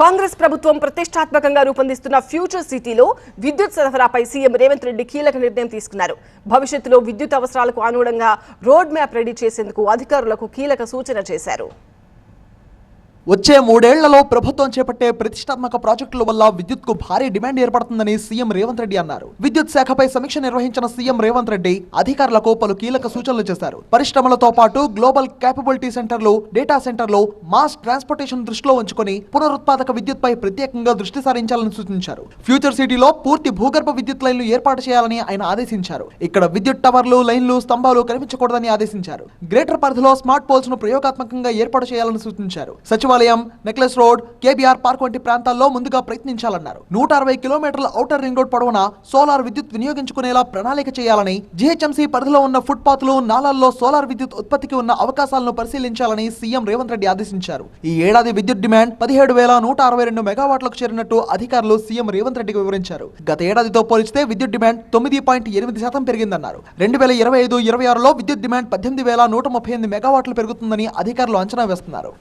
కాంగ్రెస్ ప్రభుత్వం ప్రతిష్టాత్మకంగా రూపొందిస్తున్న ఫ్యూచర్ సిటీలో విద్యుత్ సరఫరాపై సీఎం రేవంత్ రెడ్డి కీలక నిర్ణయం తీసుకున్నారు. భవిష్యత్తులో విద్యుత్ అవసరాలకు అనుగుణంగా రోడ్ మ్యాప్ రెడీ చేసేందుకు అధికారులకు కీలక సూచన చేశారు. వచ్చే మూడేళ్ళలో ప్రభుత్వం చేపట్టే ప్రతిష్టాత్మక ప్రాజెక్టుల వల్ల విద్యుత్కు భారీ డిమాండ్ ఏర్పడుతుందని సీఎం రేవంత్ రెడ్డి అన్నారు. విద్యుత్ శాఖపై సమీక్ష నిర్వహించిన సీఎం రేవంత్ రెడ్డి అధికారులకు పలు కీలక సూచనలు చేశారు. పరిశ్రమలతో పాటు గ్లోబల్ క్యాపబిలిటీ సెంటర్లు డేటా సెంటర్లు మాస్ ట్రాన్స్పోర్టేషన్ దృష్టిలో ఉంచుకొని పునరుత్పాదక విద్యుత్పై ప్రత్యేకంగా దృష్టి సారించాలని సూచించారు. ఫ్యూచర్ సిటీలో పూర్తి భూగర్భ విద్యుత్ లైన్లు ఏర్పాటు చేయాలని ఆయన ఆదేశించారు. ఇక్కడ విద్యుత్ టవర్లు లైన్లు స్తంభాలు కనిపించకూడదని ఆదేశించారు. గ్రేటర్ పరిధిలో స్మార్ట్ పోల్స్ను ప్రయోగాత్మకంగా ఏర్పాటు చేయాలని సూచించారు. సచివాలయం నెక్లెస్ రోడ్ కేబీఆర్ పార్క్ వంటి ప్రాంతాల్లో ముందుగా ప్రయత్నించాలన్నారు. నూట అరవై కిలోమీటర్ల ఔటర్ రింగ్ రోడ్ పొడవున సోలార్ విద్యుత్ వినియోగించుకునేలా ప్రణాళిక చేయాలని జీహెచ్ఎంసీ పరిధిలో ఉన్న ఫుట్పాత్లు నాలాల్లో సోలార్ విద్యుత్ ఉత్పత్తికి ఉన్న అవకాశాలను పరిశీలించాలని సీఎం రేవంత్ రెడ్డి ఆదేశించారు. ఈ ఏడాది విద్యుత్ డిమాండ్ పదిహేడు వేల నూట అరవై రెండు మెగావాట్లకు చేరినట్టు అధికారులు సీఎం రేవంత్ రెడ్డికి వివరించారు. గత ఏడాదితో పోలిస్తే విద్యుత్ డిమాండ్ తొమ్మిది పాయింట్ ఎనిమిది శాతం పెరిగిందన్నారు. రెండు వేల ఇరవై ఐదు ఇరవై ఆరులో విద్యుత్ డిమాండ్ పద్దెనిమిది వేల నూట ముప్పై ఎనిమిది మెగావాట్లు పెరుగుతుందని అధికారులు అంచనా వేస్తున్నారు.